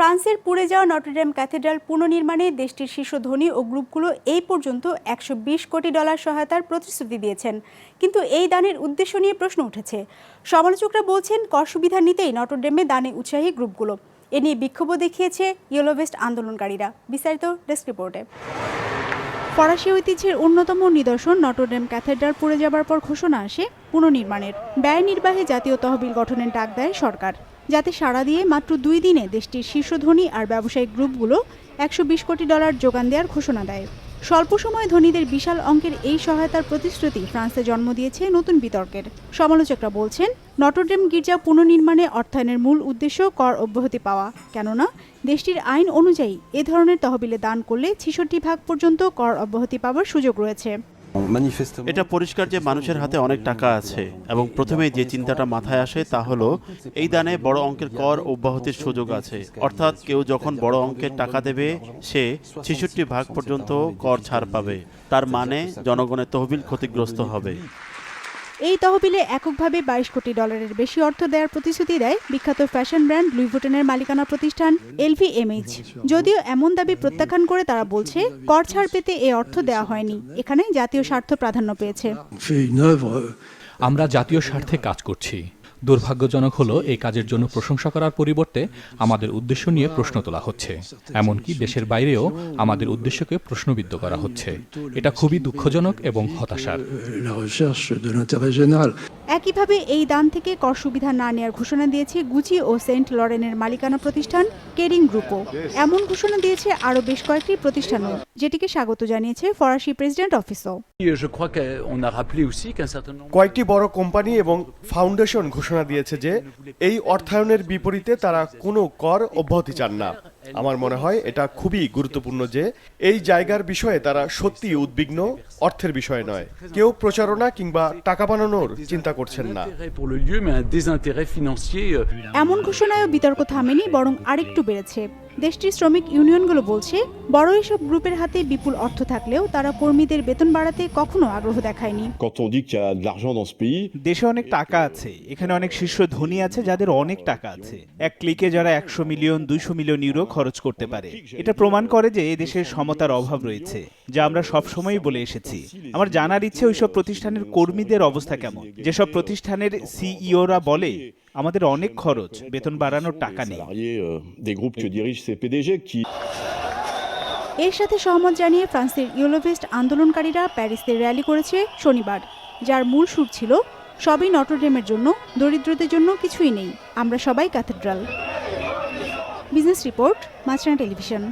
ফ্রান্সের পুড়ে যাওয়া নটরডেম ক্যাথেড্রাল পুনর্নির্মাণে দেশটির শীর্ষ ধনী ও গ্রুপগুলো এই পর্যন্ত একশো বিশ কোটি ডলার সহায়তার প্রতিশ্রুতি দিয়েছেন। কিন্তু এই দানের উদ্দেশ্য নিয়ে প্রশ্ন উঠেছে। সমালোচকরা বলছেন কর সুবিধা নিতেই নটরডেমে দানে উৎসাহী গ্রুপগুলো। এ নিয়ে বিক্ষোভও দেখিয়েছে ইয়েলোভেস্ট আন্দোলনকারীরা। বিস্তারিত ডেস্ক রিপোর্টে। ফরাসি ঐতিহ্যের অন্যতম নিদর্শন নটরডেম ক্যাথেড্রাল পুড়ে যাবার পর ঘোষণা আসে পুনর্নির্মাণের। ব্যয় নির্বাহে জাতীয় তহবিল গঠনের ডাক দেয় সরকার। যাতে সাড়া দিয়ে মাত্র দুই দিনে দেশটির শীর্ষ ধনী আর ব্যবসায়িক গ্রুপগুলো একশো বিশ কোটি ডলার যোগান দেওয়ার ঘোষণা দেয়। স্বল্প সময় ধনীদের বিশাল অঙ্কের এই সহায়তার প্রতিশ্রুতি ফ্রান্সে জন্ম দিয়েছে নতুন বিতর্কের। সমালোচকরা বলছেন, নটরডেম গির্জা পুনর্নির্মাণে অর্থায়নের মূল উদ্দেশ্য কর অব্যাহতি পাওয়া। কেননা, দেশটির আইন অনুযায়ী এ ধরনের তহবিলে দান করলে ছেষট্টি ভাগ পর্যন্ত কর অব্যাহতি পাওয়ার সুযোগ রয়েছে। এটা পরিষ্কার যে মানুষের হাতে অনেক টাকা আছে এবং প্রথমে যে চিন্তাটা মাথায় আসে তা হলো, এই দানে বড় অঙ্কের কর অব্যাহতির সুযোগ আছে। অর্থাৎ কেউ যখন বড় অঙ্কের টাকা দেবে, সে ছেষট্টি ভাগ পর্যন্ত কর ছাড় পাবে। তার মানে জনগণের তহবিল ক্ষতিগ্রস্ত হবে। এই তহবিলে এককভাবে বাইশ কোটি ডলারের বেশি অর্থ দেওয়ার প্রতিশ্রুতি দেয় বিখ্যাত ফ্যাশন ব্র্যান্ড লুইভুটনের মালিকানা প্রতিষ্ঠান এলভিএমএইচ যদিও এমন দাবি প্রত্যাখ্যান করে তারা বলছে কর ছাড় পেতে এ অর্থ দেওয়া হয়নি। এখানে জাতীয় স্বার্থ প্রাধান্য পেয়েছে। Œuvre আমরা জাতীয় স্বার্থে কাজ করছি। দুর্ভাগ্যজনক হলো, এই কাজের জন্য প্রশংসা করার পরিবর্তে আমাদের উদ্দেশ্য নিয়ে প্রশ্ন তোলা হচ্ছে। এমনকি দেশের বাইরেও আমাদের উদ্দেশ্যকে প্রশ্নবিদ্ধ করা হচ্ছে। এটা খুবই দুঃখজনক এবং হতাশার। একইভাবে এই দান থেকে কর সুবিধা না নেওয়ার ঘোষণা দিয়েছে গুচি ও সেন্ট লরেনের মালিকানা প্রতিষ্ঠান কেরিং গ্রুপও। এমন ঘোষণা দিয়েছে আরও বেশ কয়েকটি প্রতিষ্ঠানও যেটিকে স্বাগত জানিয়েছে ফরাসি প্রেসিডেন্ট অফিসও। কয়েকটি বড় কোম্পানি এবং ফাউন্ডেশন ঘোষণা দিয়েছে যে এই অর্থায়নের বিপরীতে তারা কোনো কর অব্যাহতি চান না। আমার মনে হয় এটা খুবই গুরুত্বপূর্ণ যে এই জায়গার বিষয়ে তারা সত্যি উদ্বিগ্ন, অর্থের বিষয় নয়। কেউ প্রচারণা কিংবা টাকা বানানোর চিন্তা করছেন না। এমন ঘোষণায় বিতর্ক থামেনি, বরং আরেকটু বেড়েছে। দেশটির শ্রমিক ইউনিয়নগুলো বলছে বড় এসব গ্রুপের হাতে বিপুল অর্থ থাকলেও তারা কর্মীদের বেতন বাড়াতে কখনো আগ্রহ দেখায়নি। দেশে অনেক টাকা আছে এখানে অনেক শীর্ষ ধনী আছে যাদের অনেক টাকা আছে। এক ক্লিকে যারা একশো মিলিয়ন দুইশো মিলিয়ন ইউরো খরচ করতে পারে। এটা প্রমাণ করে যে এদেশের সমতার অভাব রয়েছে যা আমরা সবসময়ই বলে এসেছি। আমার জানার ইচ্ছে ওইসব প্রতিষ্ঠানের কর্মীদের অবস্থা কেমন? যেসব প্রতিষ্ঠানের সিইওরা বলে আমাদের অনেক খরচ বেতন বাড়ানোর টাকা নেই। Ces PDG, qui এর সাথে সহমত জানিয়ে ফ্রান্সের ইউলোভেস্ট আন্দোলনকারীরা প্যারিসে র্যালি করেছে শনিবার যার মূল সুর ছিল সবই নটরডেমের জন্য দরিদ্রদের জন্য কিছুই নেই আমরা সবাই cathedral. Business report Maasranga television.